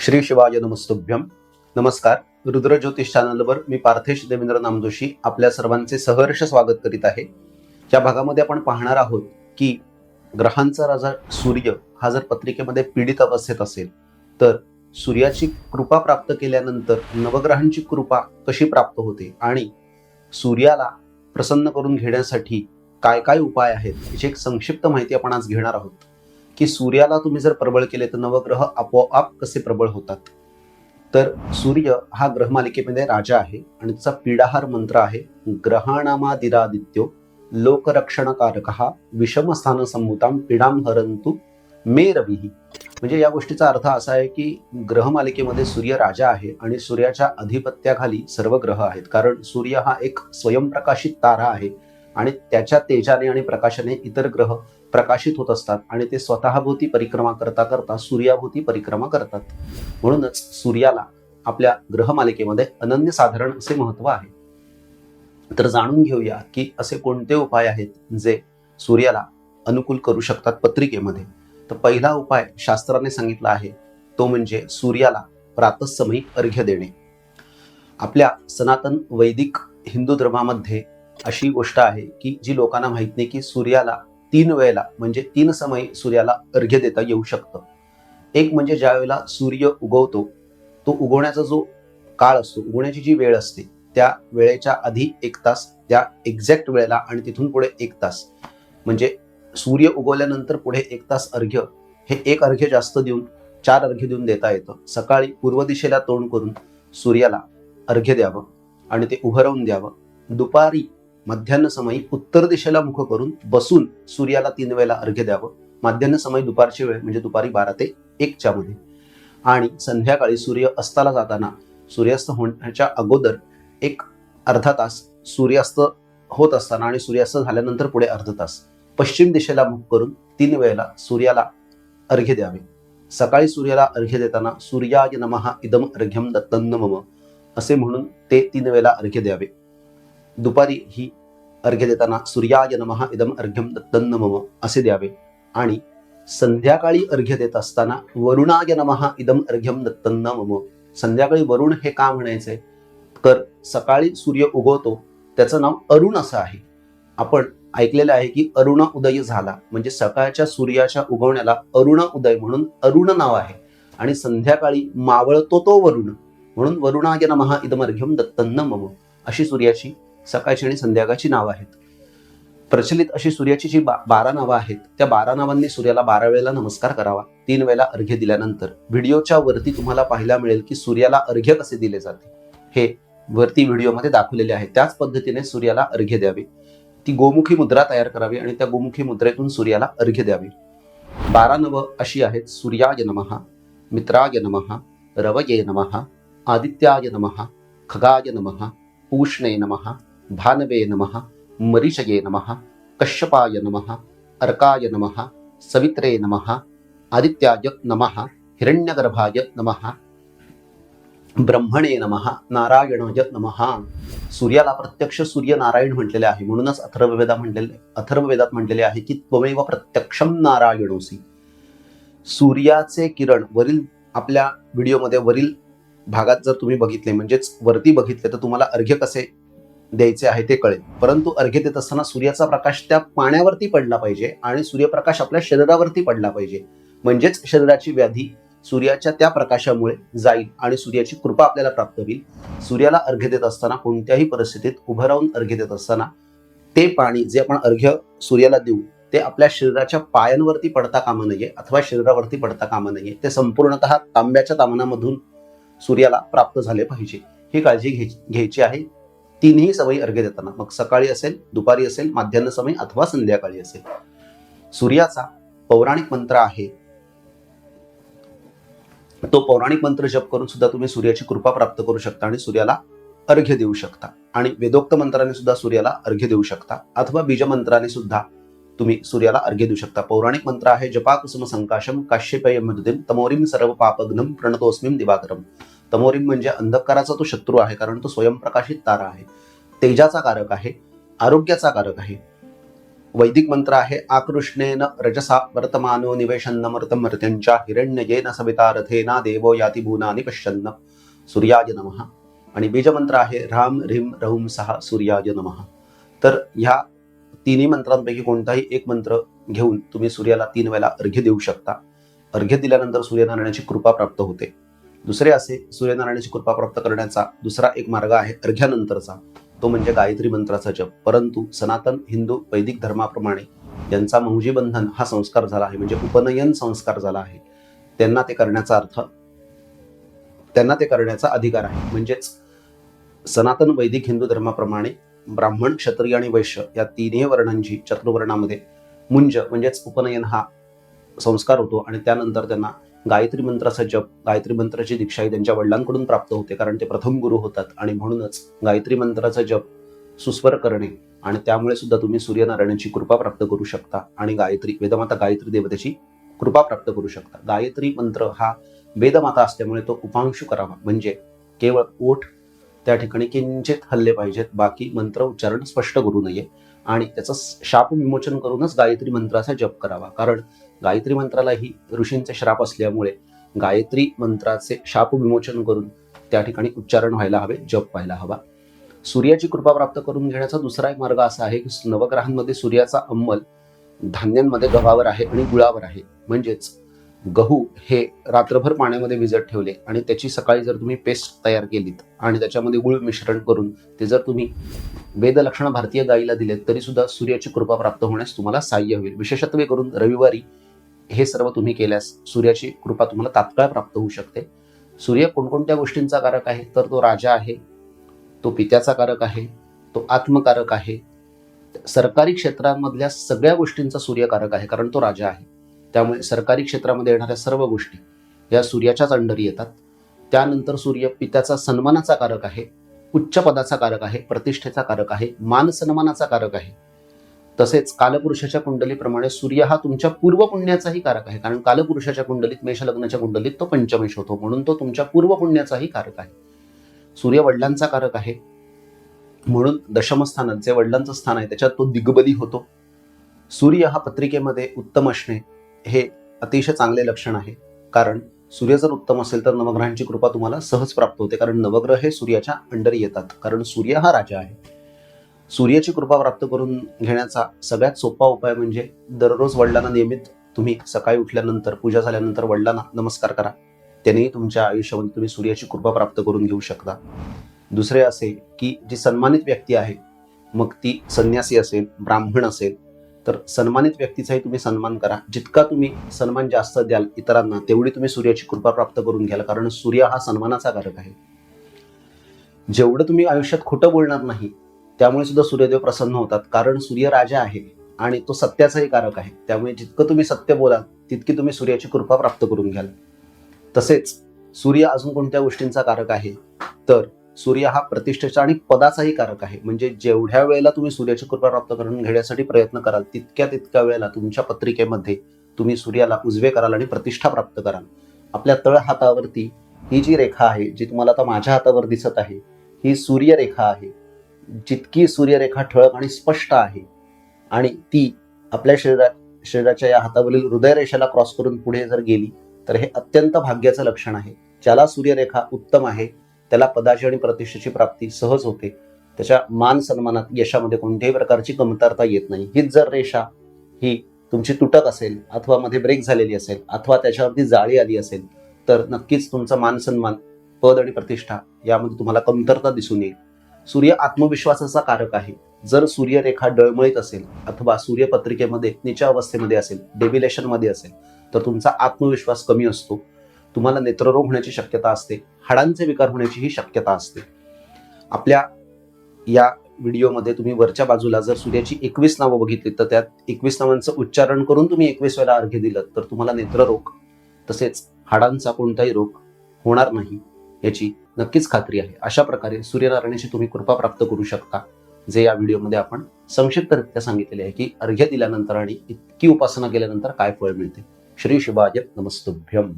श्री शिवाय नमस्तुभ्यम नमस्कार. रुद्रज्योतिष चॅनलवर मी पार्थेश देवेंद्र नामजोशी आपल्या सर्वांचे सहर्ष स्वागत करीत आहे. या भागामध्ये आपण पाहणार आहोत की ग्रहांचा राजा सूर्य हा जर पत्रिकेमध्ये पीडित अवस्थेत असेल तर सूर्याची कृपा प्राप्त केल्यानंतर नवग्रहांची कृपा कशी प्राप्त होते आणि सूर्याला प्रसन्न करून घेण्यासाठी काय काय उपाय आहेत याची एक संक्षिप्त माहिती आपण आज घेणार आहोत. की सूर्याला तुम्ही जर प्रबळ केले तर नवग्रह आपोआप कसे प्रबळ होतात? तर सूर्य हा ग्रहमालिकेमध्ये राजा आहे आणि त्याचा पीडाहार मंत्र आहे ग्रहाणामादिरादित्यो लोकरक्षणकारक हा विषमस्थान संभूताम पीडाम हरंतु मे रविही म्हणजे या गोष्टीचा अर्थ असा आहे की ग्रहमालिकेमध्ये सूर्य राजा आहे आणि सूर्याच्या अधिपत्याखाली सर्व ग्रह आहेत कारण सूर्य हा एक स्वयंप्रकाशित तारा आहे आणि त्याच्या तेजाने आणि प्रकाशाने इतर ग्रह प्रकाशित होत असतात आणि ते स्वतःभोवती परिक्रमा करता करता सूर्याभोवती परिक्रमा करतात. म्हणूनच सूर्याला आपल्या ग्रहमालिकेमध्ये अनन्यसाधारण असे महत्त्व आहे. तर जाणून घेऊया की असे कोणते उपाय आहेत जे सूर्याला अनुकूल करू शकतात पत्रिकेमध्ये. तर पहिला उपाय शास्त्राने सांगितला आहे तो म्हणजे सूर्याला प्रातसमयी अर्घ्य देणे. आपल्या सनातन वैदिक हिंदू धर्मामध्ये अशी गोष्ट आहे की जी लोकांना माहीत नाही की सूर्याला तीन वेळेला म्हणजे तीन समय सूर्याला अर्घ्य देता येऊ शकतं. एक म्हणजे ज्या वेळेला सूर्य उगवतो तो उगवण्याचा जो काळ असतो उगवण्याची जी वेळ असते त्या वेळेच्या आधी एक तास त्या एक्झॅक्ट वेळेला आणि तिथून पुढे एक तास. म्हणजे सूर्य उगवल्यानंतर पुढे एक तास अर्घ्य हे एक अर्घ्य जास्त देऊन चार अर्घ्य देऊन देता येतं. सकाळी पूर्व दिशेला तोंड करून सूर्याला अर्घ्य द्यावं आणि ते उभं राहून द्यावं. दुपारी मध्यान्ह समयी उत्तर दिशेला मुख करून बसून सूर्याला तीन वेळेला अर्घ्य द्यावं. माध्यान्ह समय दुपारची वेळ म्हणजे दुपारी बारा ते एकच्या मध्ये. आणि संध्याकाळी सूर्य अस्ताला जाताना सूर्यास्त होण्याच्या अगोदर एक अर्धा तास सूर्यास्त होत असताना आणि सूर्यास्त झाल्यानंतर पुढे अर्धा तास पश्चिम दिशेला मुख करून तीन वेळेला सूर्याला अर्घ्य द्यावे. सकाळी सूर्याला अर्घ्य देताना सूर्याय नमः इदम अर्घ्यम दत्तन्न मम असे म्हणून ते तीन वेळेला अर्घ्य द्यावे. दुपारी ही अर्घ्य देताना सूर्याय नमः इदम अर्घ्यम दत्तन्न मम असे द्यावे. आणि संध्याकाळी अर्घ्य देत असताना वरुणाय नमः इदम अर्घ्यम दत्तन्न मम. संध्याकाळी वरुण हे का म्हणायचे? तर सकाळी सूर्य उगवतो त्याचं नाव अरुण असं आहे. आपण ऐकलेलं आहे की अरुण उदय झाला. म्हणजे सकाळच्या सूर्याच्या उगवण्याला अरुण उदय म्हणून अरुण नाव आहे. आणि संध्याकाळी मावळतो तो वरुण. म्हणून वरुणाय नमः इदमर्घ्यम दत्तन्न मम. अशी सूर्याची सकाळची आणि संध्याकाळची नावं आहेत. प्रचलित अशी सूर्याची जी बा बारा नावं आहेत त्या बारा नावांनी सूर्याला बारा वेळेला नमस्कार करावा तीन वेळेला अर्घ्य दिल्यानंतर. व्हिडिओच्या वरती तुम्हाला पाहायला मिळेल की सूर्याला अर्घ्य कसे दिले जाते. हे वरती व्हिडिओमध्ये दाखवलेले आहे. त्याच पद्धतीने सूर्याला अर्घ्य द्यावे. ती गोमुखी मुद्रा तयार करावी आणि त्या गोमुखी मुद्रेतून सूर्याला अर्घ्य द्यावे. बारा नवं अशी आहेत. सूर्याय नमः मित्राय नमः रवये नमः आदित्याय नमः खगाय नमः पूष्णे नमः भानवे नम मरीचये नम कश्यपाय नम अर्काय नम सवित्रे नमः आदित्याय नम हिरण्यगर्भाय नम ब्रह्मणे नम नारायणाय नम. सूर्याला प्रत्यक्ष सूर्य नारायण म्हटलेले आहे. म्हणूनच अथर्ववेदा म्हटलेले अथर्ववेदात म्हटलेले आहे की त्वमेव प्रत्यक्षम नारायणोसी सूर्याचे किरण वरील आपल्या व्हिडिओमध्ये वरील भागात जर तुम्ही बघितले म्हणजेच वरती बघितले तर तुम्हाला अर्घ्य कसे द्यायचे आहे ते कळेल. परंतु अर्घ्य देत असताना सूर्याचा प्रकाश त्या पाण्यावरती पडला पाहिजे आणि सूर्यप्रकाश आपल्या शरीरावरती पडला पाहिजे. म्हणजेच शरीराची व्याधी सूर्याच्या त्या प्रकाशामुळे जाईल आणि सूर्याची कृपा आपल्याला प्राप्त होईल. सूर्याला अर्घ्य देत असताना कोणत्याही परिस्थितीत उभं राहून अर्घ्य देत असताना ते पाणी जे आपण अर्घ्य सूर्याला देऊ ते आपल्या शरीराच्या पायांवरती पडता कामा नये अथवा शरीरावरती पडता कामा नये. ते संपूर्णतः तांब्याच्या तामनामधून सूर्याला प्राप्त झाले पाहिजे. ही काळजी घ्यायची घ्यायची आहे. तीनही सवयी अर्घ्य देताना. मग सकाळी असेल दुपारी असेल माध्यान्ह समय अथवा संध्याकाळी असेल. सूर्याचा पौराणिक मंत्र आहे. तो पौराणिक मंत्र जप करून सुद्धा तुम्ही सूर्याची कृपा प्राप्त करू शकता आणि सूर्याला अर्घ्य देऊ शकता. आणि वेदोक्त मंत्राने सुद्धा सूर्याला अर्घ्य देऊ शकता. अथवा बीजमंत्राने सुद्धा तुम्ही सूर्याला अर्घ्य देऊ शकता. पौराणिक मंत्र आहे जपा कुसुम संकाशम काश्यपेय मधुदिम तमोरिम सर्व पापघ्नम प्रणतोस्मिम दिवाकरम. तमोरिम म्हणजे अंधकाराचा तो शत्रू आहे कारण तो स्वयंप्रकाशित तारा आहे. तेजाचा कारक आहे आरोग्याचा कारक आहे. वैदिक मंत्र आहे आकृष्णेन रजसा वर्तमानो निवेशन्नमृतं मृत्युंच्या हिरण्यजेन सविता रथेना देवो याती भूनानि पश्यन्न. सूर्याय नमः. आणि बीजमंत्र आहे राम ह्रीम रहुम सहा सूर्याय नमः. तर ह्या तिन्ही मंत्रांपैकी कोणताही एक मंत्र घेऊन तुम्ही सूर्याला तीन वेळा अर्घ्य देऊ शकता. अर्घ्य दिल्यानंतर सूर्यनारायणाची कृपा प्राप्त होते. दुसरे असे सूर्यनारायणाची कृपा प्राप्त करण्याचा दुसरा एक मार्ग आहे अर्घ्यानंतरचा. तो म्हणजे गायत्री मंत्राचा जप. परंतु सनातन हिंदू वैदिक धर्माप्रमाणे ज्यांचा मौजी बंधन हा संस्कार झाला आहे म्हणजे उपनयन संस्कार झाला आहे. त्यांना ते करण्याचा अर्थ त्यांना ते करण्याचा अधिकार आहे. म्हणजेच सनातन वैदिक हिंदू धर्माप्रमाणे ब्राह्मण क्षत्रिय आणि वैश्य या तिन्ही वर्णांची चतुर्वर्णामध्ये मुंज म्हणजेच उपनयन हा संस्कार होतो आणि त्यानंतर त्यांना गायत्री मंत्राचा जप गायत्री मंत्राची दीक्षा ही त्यांच्या वडिलांकडून प्राप्त होते. कारण ते प्रथम गुरु होतात आणि म्हणूनच गायत्री मंत्राचा जप सुस्वर करणे आणि त्यामुळे सुद्धा तुम्ही सूर्यनारायणाची कृपा प्राप्त करू शकता आणि गायत्री वेदमाता गायत्री देवतेची कृपा प्राप्त करू शकता. गायत्री मंत्र हा वेदमाता असल्यामुळे तो उपांशु करावा. म्हणजे केवळ ओठ त्या ठिकाणी किंचित हल्ले पाहिजेत बाकी मंत्र उच्चारण स्पष्ट करू नये आणि त्याचं शाप विमोचन करूनच गायत्री मंत्राचा जप करावा. कारण गायत्री मंत्रालाही ऋषींचे श्राप असल्यामुळे गायत्री मंत्राचे शाप विमोचन करून त्या ठिकाणी उच्चारण व्हायला हवे जप व्हायला हवा. सूर्याची कृपा प्राप्त करून घेण्याचा दुसरा एक मार्ग असा आहे की नवग्रहांमध्ये सूर्याचा अंमल धान्यांमध्ये गव्हावर आहे आणि गुळावर आहे. म्हणजेच गहू हे रात्रभर पाण्यामध्ये भिजत ठेवले आणि त्याची सकाळी जर तुम्ही पेस्ट तयार केलीत आणि त्याच्यामध्ये गुळ मिश्रण करून ते जर तुम्ही वेदलक्षण भारतीय गाईला दिलेत तरी सुद्धा सूर्याची कृपा प्राप्त होण्यास तुम्हाला सहाय्य होईल. विशेषत्वे करून रविवारी हे सर्व तुम्ही केल्यास सूर्याची कृपा तुम्हाला तात्काळ प्राप्त होऊ शकते. सूर्य कोणकोणत्या गोष्टींचा कारक आहे तर तो राजा आहे तो पित्याचा कारक आहे तो आत्मकारक आहे. सरकारी क्षेत्रांमधल्या सगळ्या गोष्टींचा सूर्यकारक आहे कारण तो राजा आहे. त्यामुळे सरकारी क्षेत्रामध्ये येणाऱ्या सर्व गोष्टी या सूर्याच्याच अंडरी येतात. त्यानंतर सूर्य पित्याचा सन्मानाचा कारक आहे उच्च पदाचा कारक आहे प्रतिष्ठेचा कारक आहे मान सन्मानाचा कारक आहे. तसेच कालपुरुषाच्या कुंडलीप्रमाणे सूर्य हा तुमच्या पूर्व पुण्याचाही कारक आहे. कारण कालपुरुषाच्या कुंडलीत मेष लग्नाच्या कुंडलीत तो पंचमेश होतो. म्हणून तो तुमच्या पूर्व पुण्याचाही कारक आहे. सूर्य वडिलांचा कारक आहे. म्हणून दशमस्थानात जे वडिलांचं स्थान आहे. त्याच्यात तो दिग्बली होतो. सूर्य हा पत्रिकेमध्ये उत्तम असणे हे अतिशय चांगले लक्षण आहे. कारण सूर्य जर उत्तम असेल तर नवग्रहांची कृपा तुम्हाला सहज प्राप्त होते. कारण नवग्रह हे सूर्याच्या अंडर येतात. कारण सूर्य हा राजा आहे. सूर्याची कृपा प्राप्त करून घेण्याचा सगळ्यात सोपा उपाय म्हणजे दररोज वडिलांना नियमित तुम्ही सकाळी उठल्यानंतर पूजा झाल्यानंतर वडिलांना नमस्कार करा. त्यांनी तुमच्या आयुष्यामध्ये तुम्ही सूर्याची कृपा प्राप्त करून घेऊ शकता. दुसरे असे की जी सन्मानित व्यक्ती आहे मग ती संन्यासी असेल ब्राह्मण असेल तर सन्मानित व्यक्तीचाही तुम्ही सन्मान करा. जितका तुम्ही सन्मान जास्त द्याल इतरांना तेवढी तुम्ही सूर्याची कृपा प्राप्त करून घ्याल कारण सूर्य हा सन्मानाचा कारक आहे. जेवढं तुम्ही आयुष्यात खोटं बोलणार नाही त्यामुळे सुद्धा सूर्यदेव प्रसन्न होतात. कारण सूर्य राजा आहे आणि तो सत्याचाही कारक आहे. त्यामुळे जितकं तुम्ही सत्य बोलाल तितकी तुम्ही सूर्याची कृपा प्राप्त करून घ्याल. तसेच सूर्य अजून कोणत्या गोष्टींचा कारक आहे? तर सूर्य हा प्रतिष्ठेचा आणि पदाचाही कारक आहे. म्हणजे जेवढ्या वेळेला तुम्ही सूर्याची कृपा प्राप्त करून घेण्यासाठी प्रयत्न कराल तितक्या तितक्या वेळेला तुमच्या पत्रिकेमध्ये तुम्ही सूर्याला उजवे कराल आणि प्रतिष्ठा प्राप्त कराल. आपल्या तळ हातावरती ही जी रेखा आहे जी तुम्हाला आता माझ्या हातावर दिसत आहे ही सूर्यरेखा आहे. जितकी सूर्यरेखा ठळक आणि स्पष्ट आहे आणि ती आपल्या शरीरा शरीराच्या या हातावरील हृदयरेषेला क्रॉस करून पुढे जर गेली तर हे अत्यंत भाग्याचं लक्षण आहे. ज्याला सूर्यरेखा उत्तम आहे त्याला पदाची आणि प्रतिष्ठेची प्राप्ती सहज होते. त्याच्या मान सन्मानात यशामध्ये कोणत्याही प्रकारची कमतरता येत नाही. हीच जर रेषा ही तुमची तुटक असेल अथवा मध्ये ब्रेक झालेली असेल अथवा त्याच्यावरती जाळी आली असेल तर नक्कीच तुमचा मान सन्मान पद आणि प्रतिष्ठा यामध्ये तुम्हाला कमतरता दिसून येईल. सूर्य आत्मविश्वासाचा कारक आहे. जर सूर्यरेखा डळमळीत असेल अथवा सूर्यपत्रिकेमध्ये निच्या अवस्थेमध्ये असेल डेबिलेशनमध्ये असेल तर तुमचा आत्मविश्वास कमी असतो. तुम्हाला नेत्ररोग होण्याची शक्यता असते. हाडांचे विकार होण्याचीही शक्यता असते. आपल्या या व्हिडिओमध्ये तुम्ही वरच्या बाजूला जर सूर्याची एकवीस नावं बघितली तर त्यात एकवीस नावांचं उच्चारण करून तुम्ही एकवीस वेळा अर्घ्य दिलं तर तुम्हाला नेत्ररोग तसेच हाडांचा कोणताही रोग होणार नाही. याची नक्कीच खात्री आहे. अशा प्रकारे सूर्यनारायणाची तुम्ही कृपा प्राप्त करू शकता. जे या व्हिडिओमध्ये आपण संक्षिप्तरित्या सांगितलेले आहे की अर्घ्य दिल्यानंतर आणि इतकी उपासना केल्यानंतर काय फळ मिळते? श्री शिवाय नमस्तुभ्यम.